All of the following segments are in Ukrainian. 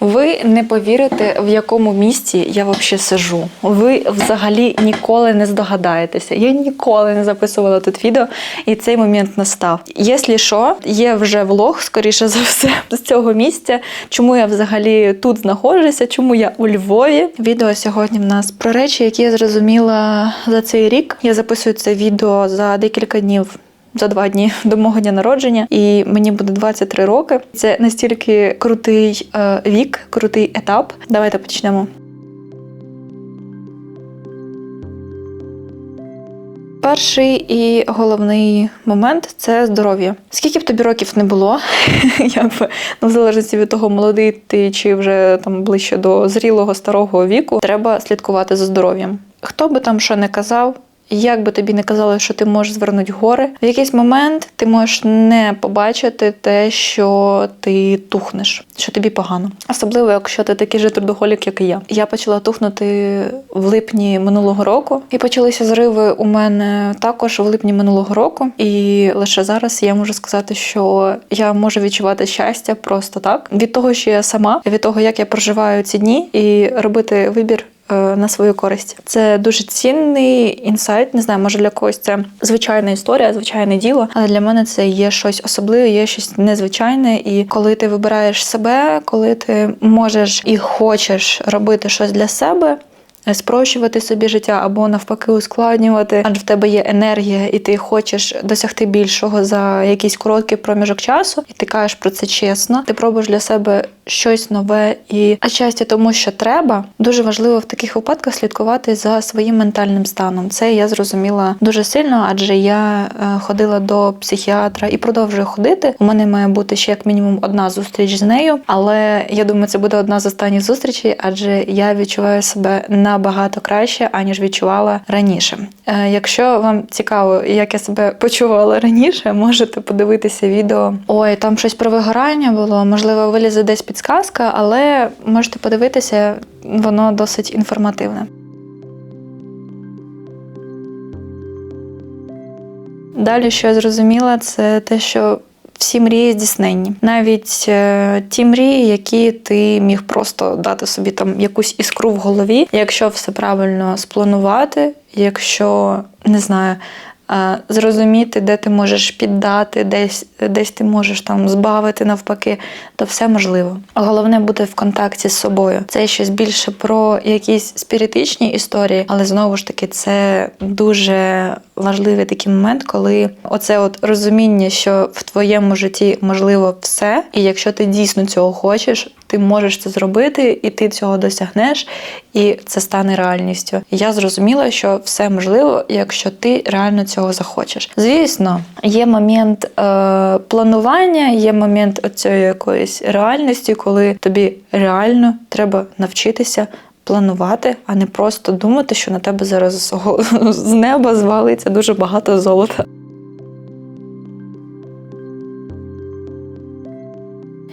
Ви не повірите, в якому місці я взагалі сижу. Ви взагалі ніколи не здогадаєтеся. Я ніколи не записувала тут відео, і цей момент настав. Якщо що, є вже влог, скоріше за все, з цього місця. Чому я взагалі тут знаходжуся, чому я у Львові. Відео сьогодні в нас про речі, які я зрозуміла за цей рік. Я записую це відео за декілька днів за два дні до мого дня народження, і мені буде 23 роки. Це настільки крутий е, вік, крутий етап. Давайте почнемо. Перший і головний момент це здоров'я. Скільки б тобі років не було, якби ну, в залежності від того, молодий ти чи вже там ближче до зрілого старого віку, треба слідкувати за здоров'ям. Хто би там що не казав, як би тобі не казали, що ти можеш звернути гори, в якийсь момент ти можеш не побачити те, що ти тухнеш, що тобі погано. Особливо, якщо ти такий же трудоголік, як і я. Я почала тухнути в липні минулого року, і почалися зриви у мене також в липні минулого року. І лише зараз я можу сказати, що я можу відчувати щастя просто так від того, що я сама, від того, як я проживаю ці дні, і робити вибір на свою користь. Це дуже цінний інсайт. Не знаю, може для когось це звичайна історія, звичайне діло, але для мене це є щось особливе, є щось незвичайне. І коли ти вибираєш себе, коли ти можеш і хочеш робити щось для себе. Спрощувати собі життя або навпаки ускладнювати, адже в тебе є енергія, і ти хочеш досягти більшого за якийсь короткий проміжок часу, і ти кажеш про це чесно. Ти пробуєш для себе щось нове і а щастя, тому що треба. Дуже важливо в таких випадках слідкувати за своїм ментальним станом. Це я зрозуміла дуже сильно, адже я е, ходила до психіатра і продовжую ходити. У мене має бути ще як мінімум одна зустріч з нею, але я думаю, це буде одна з останніх зустрічей, адже я відчуваю себе набагато краще, аніж відчувала раніше. Е, Якщо вам цікаво, як я себе почувала раніше, можете подивитися відео. Ой, там щось про вигорання було. Можливо, вилізе десь підсказка, але можете подивитися, воно досить інформативне. Далі, що я зрозуміла, це те, що всі мрії здійсненні. Навіть е, ті мрії, які ти міг просто дати собі там якусь іскру в голові, якщо все правильно спланувати, якщо не знаю. Е, Зрозуміти, де ти можеш піддати, десь, десь ти можеш там збавити навпаки, то все можливо. Головне бути в контакті з собою. Це щось більше про якісь спіритичні історії, але знову ж таки це дуже важливий такий момент, коли оце от розуміння, що в твоєму житті можливо все, і якщо ти дійсно цього хочеш, ти можеш це зробити, і ти цього досягнеш, і це стане реальністю. Я зрозуміла, що все можливо, якщо ти реально цього захочеш. Звісно, є момент е, планування, є момент цієї якоїсь реальності, коли тобі реально треба навчитися. Планувати, а не просто думати, що на тебе зараз з неба звалиться дуже багато золота.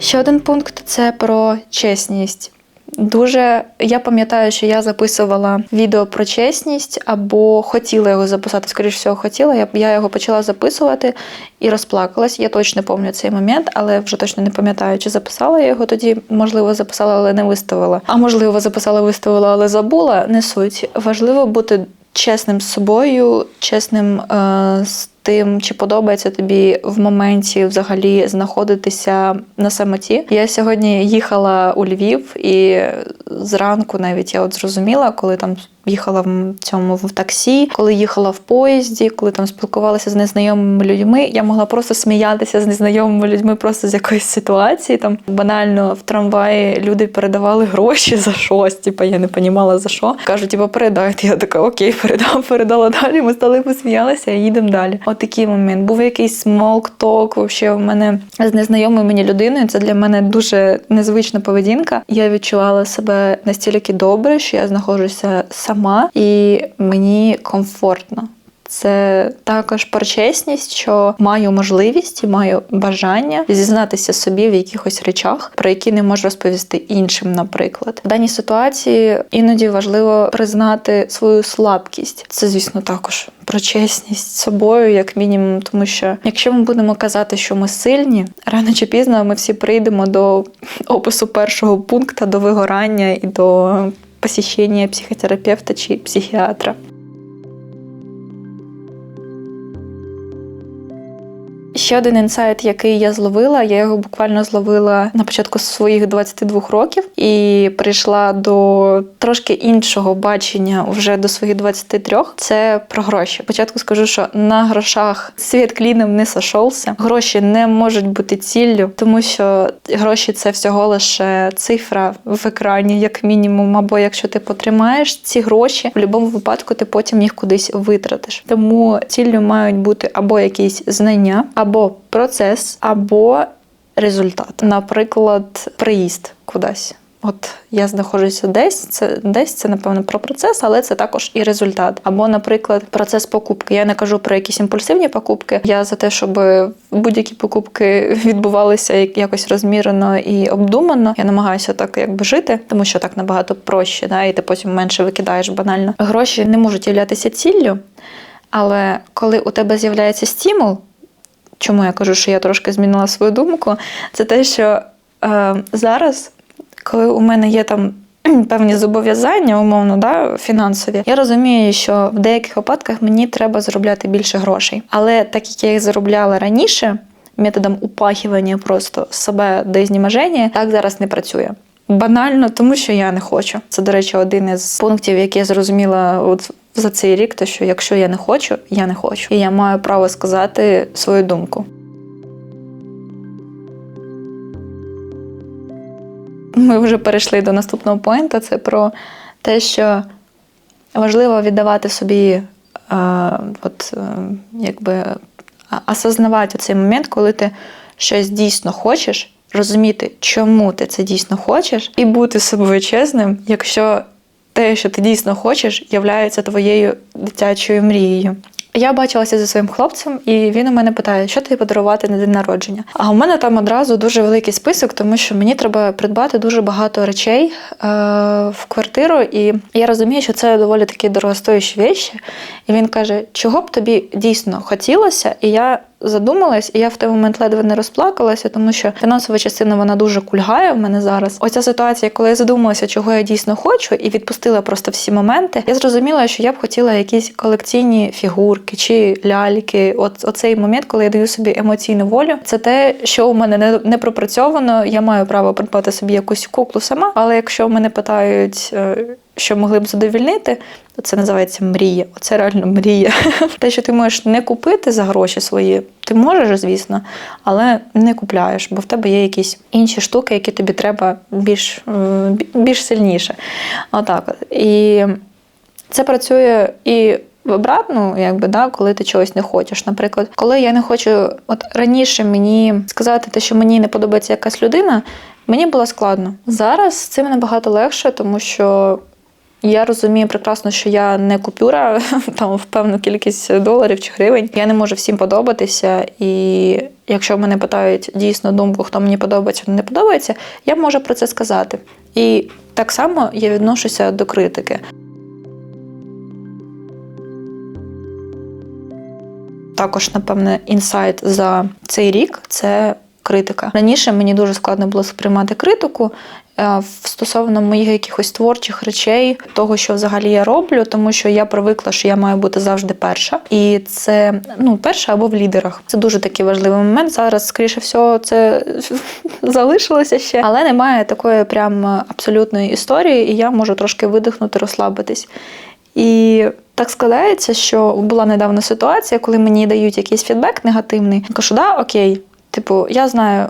Ще один пункт це про чесність. Дуже я пам'ятаю, що я записувала відео про чесність або хотіла його записати. Скоріше всього, хотіла. Я, я його почала записувати і розплакалась. Я точно пам'ятаю цей момент, але вже точно не пам'ятаю, чи записала я його тоді. Можливо, записала, але не виставила. А можливо, записала, виставила, але забула. Не суть. Важливо бути чесним з собою, чесним е, з тим, чи подобається тобі в моменті взагалі знаходитися на самоті. Я сьогодні їхала у Львів, і зранку навіть я от зрозуміла, коли там їхала в цьому в таксі, коли їхала в поїзді, коли там спілкувалася з незнайомими людьми, я могла просто сміятися з незнайомими людьми просто з якоїсь ситуації. Там банально в трамваї люди передавали гроші за щось. Типу, я не розуміла за що. Кажуть, типу, передайте. Я така, окей, передам, передала далі. Ми стали посміялися і їдемо далі. От такий момент. Був якийсь смолк-ток, вообще в мене з незнайомою мені людиною. Це для мене дуже незвична поведінка. Я відчувала себе настільки добре, що я знаходжуся сама, і мені комфортно. Це також про чесність, що маю можливість і маю бажання зізнатися собі в якихось речах, про які не можу розповісти іншим, наприклад. В даній ситуації іноді важливо признати свою слабкість. Це, звісно, також про чесність з собою, як мінімум, тому що якщо ми будемо казати, що ми сильні, рано чи пізно ми всі прийдемо до опису першого пункту, до вигорання і до посещення психотерапевта чи Ще один інсайт, який я зловила, я його буквально зловила на початку своїх 22 років і прийшла до трошки іншого бачення вже до своїх 23. Це про гроші. Спочатку скажу, що на грошах світ кліном не сошовся. Гроші не можуть бути ціллю, тому що гроші це всього лише цифра в екрані, як мінімум. Або якщо ти потримаєш ці гроші, в будь-якому випадку ти потім їх кудись витратиш. Тому ціллю мають бути або якісь знання, або процес, або результат. Наприклад, приїзд кудись. От я знаходжуся десь, це десь це напевно про процес, але це також і результат. Або, наприклад, процес покупки. Я не кажу про якісь імпульсивні покупки. Я за те, щоб будь-які покупки відбувалися якось розмірено і обдумано. Я намагаюся так якби жити, тому що так набагато проще, да, і ти потім менше викидаєш банально. Гроші не можуть являтися ціллю, але коли у тебе з'являється стимул. Чому я кажу, що я трошки змінила свою думку? Це те, що е, зараз, коли у мене є там певні зобов'язання, умовно, да, фінансові, я розумію, що в деяких випадках мені треба заробляти більше грошей. Але так як я їх заробляла раніше, методом упахування просто себе до знімаження, так зараз не працює. Банально, тому що я не хочу. Це, до речі, один із пунктів, який я зрозуміла от за цей рік, то що якщо я не хочу, я не хочу. І я маю право сказати свою думку. Ми вже перейшли до наступного поінта. Це про те, що важливо віддавати собі, е, от, е, якби осознавати цей момент, коли ти щось дійсно хочеш, розуміти, чому ти це дійсно хочеш, і бути собою чесним, якщо те, що ти дійсно хочеш, являється твоєю дитячою мрією. Я бачилася зі своїм хлопцем, і він у мене питає, що тобі подарувати на день народження. А у мене там одразу дуже великий список, тому що мені треба придбати дуже багато речей е, в квартиру. І я розумію, що це доволі такі дорогостоящі речі. І він каже, чого б тобі дійсно хотілося, і я задумалась, і я в той момент ледве не розплакалася, тому що фінансова частина вона дуже кульгає в мене зараз. Оця ситуація, коли я задумалася, чого я дійсно хочу, і відпустила просто всі моменти. Я зрозуміла, що я б хотіла якісь колекційні фігурки чи ляльки. От оцей момент, коли я даю собі емоційну волю, це те, що у мене не, не пропрацьовано. Я маю право придбати собі якусь куклу сама, але якщо мене питають. Що могли б задовільнити, це називається мрія. Оце реально мрія. Те, що ти можеш не купити за гроші свої, ти можеш, звісно, але не купляєш, бо в тебе є якісь інші штуки, які тобі треба більш е, більш сильніше. Отак. І це працює і в обратну, якби да, коли ти чогось не хочеш. Наприклад, коли я не хочу, от раніше мені сказати те, що мені не подобається якась людина, мені було складно. Зараз з цим набагато легше, тому що я розумію прекрасно, що я не купюра там в певну кількість доларів чи гривень. Я не можу всім подобатися. І якщо мене питають дійсно думку, хто мені подобається, не подобається, я можу про це сказати. І так само я відношуся до критики. Також, напевне, інсайт за цей рік це критика. Раніше мені дуже складно було сприймати критику. Е, стосовно моїх якихось творчих речей, того, що взагалі я роблю, тому що я привикла, що я маю бути завжди перша. І це ну, перша або в лідерах. Це дуже такий важливий момент. Зараз, скоріше всього, це залишилося ще, але немає такої прям абсолютної історії, і я можу трошки видихнути, розслабитись. І так складається, що була недавно ситуація, коли мені дають якийсь фідбек негативний. Я кажу, да, окей, типу, я знаю,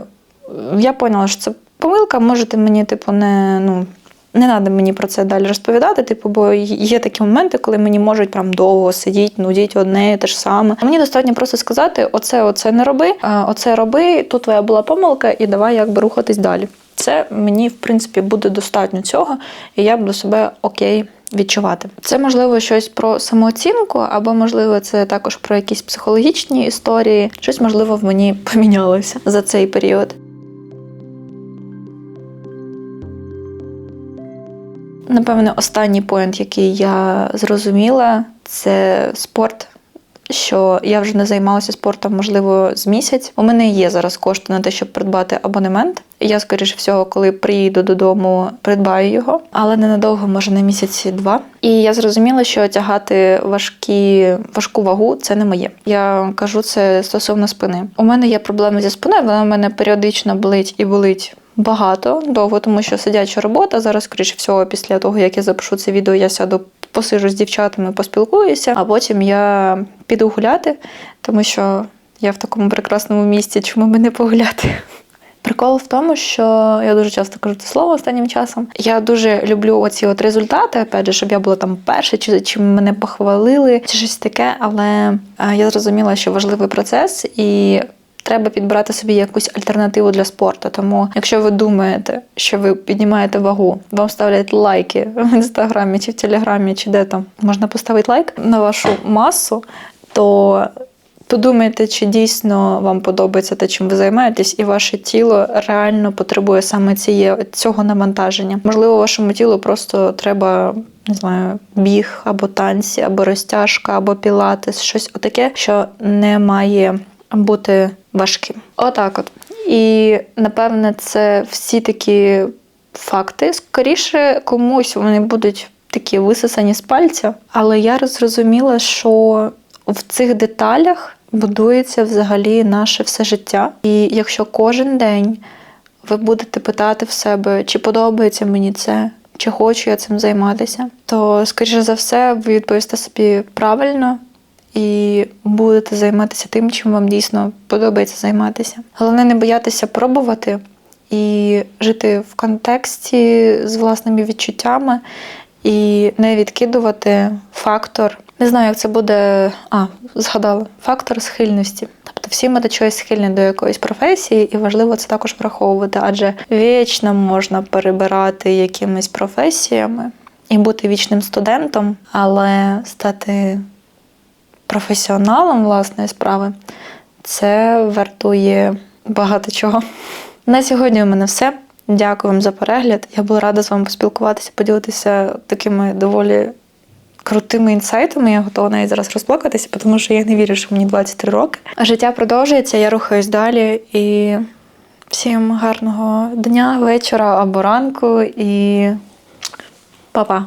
я поняла, що це помилка, можете мені, типу, не ну. Не треба мені про це далі розповідати, типу, бо є такі моменти, коли мені можуть прям довго сидіти, нудіть одне те ж саме. Мені достатньо просто сказати: оце, оце не роби, оце роби, тут твоя була помилка, і давай якби рухатись далі. Це мені, в принципі, буде достатньо цього, і я буду себе окей відчувати. Це можливо щось про самооцінку, або можливо, це також про якісь психологічні історії. Щось можливо в мені помінялося за цей період. Напевне, останній поінт, який я зрозуміла, це спорт. Що я вже не займалася спортом, можливо, з місяць. У мене є зараз кошти на те, щоб придбати абонемент. Я, скоріше всього, коли приїду додому, придбаю його, але ненадовго, може на місяці два. І я зрозуміла, що тягати важкі, важку вагу це не моє. Я кажу це стосовно спини. У мене є проблеми зі спиною, вона в мене періодично болить і болить. Багато довго, тому що сидяча робота. Зараз, скоріше всього, після того, як я запишу це відео, я сяду, посижу з дівчатами, поспілкуюся, а потім я піду гуляти, тому що я в такому прекрасному місці, чому би не погуляти. Прикол в тому, що я дуже часто кажу це слово останнім часом. Я дуже люблю оці от результати, опять же, щоб я була там перша, чи, чи мене похвалили, чи щось таке. Але е, я зрозуміла, що важливий процес і. Треба підбирати собі якусь альтернативу для спорту. Тому, якщо ви думаєте, що ви піднімаєте вагу, вам ставлять лайки в інстаграмі чи в телеграмі, чи де там можна поставити лайк на вашу масу, то подумайте, чи дійсно вам подобається те, чим ви займаєтесь, і ваше тіло реально потребує саме цієї цього навантаження. Можливо, вашому тілу просто треба. Не знаю, біг або танці, або розтяжка, або пілатес, щось отаке, що не має бути важким. Отак от. І напевне, це всі такі факти. Скоріше, комусь вони будуть такі висосані з пальця. Але я зрозуміла, що в цих деталях будується взагалі наше все життя. І якщо кожен день ви будете питати в себе, чи подобається мені це, чи хочу я цим займатися, то, скоріше за все, ви відповісте собі правильно і будете займатися тим, чим вам дійсно подобається займатися. Головне не боятися пробувати і жити в контексті з власними відчуттями, і не відкидувати фактор. Не знаю, як це буде. А, згадала фактор схильності. Тобто всі ми до чогось схильні до якоїсь професії, і важливо це також враховувати, адже вічно можна перебирати якимись професіями і бути вічним студентом, але стати професіоналом власної справи, це вартує багато чого. На сьогодні у мене все. Дякую вам за перегляд. Я була рада з вами поспілкуватися, поділитися такими доволі крутими інсайтами. Я готова навіть зараз розплакатися, тому що я не вірю, що мені 23 роки. Життя продовжується, я рухаюсь далі і всім гарного дня, вечора або ранку і па-па!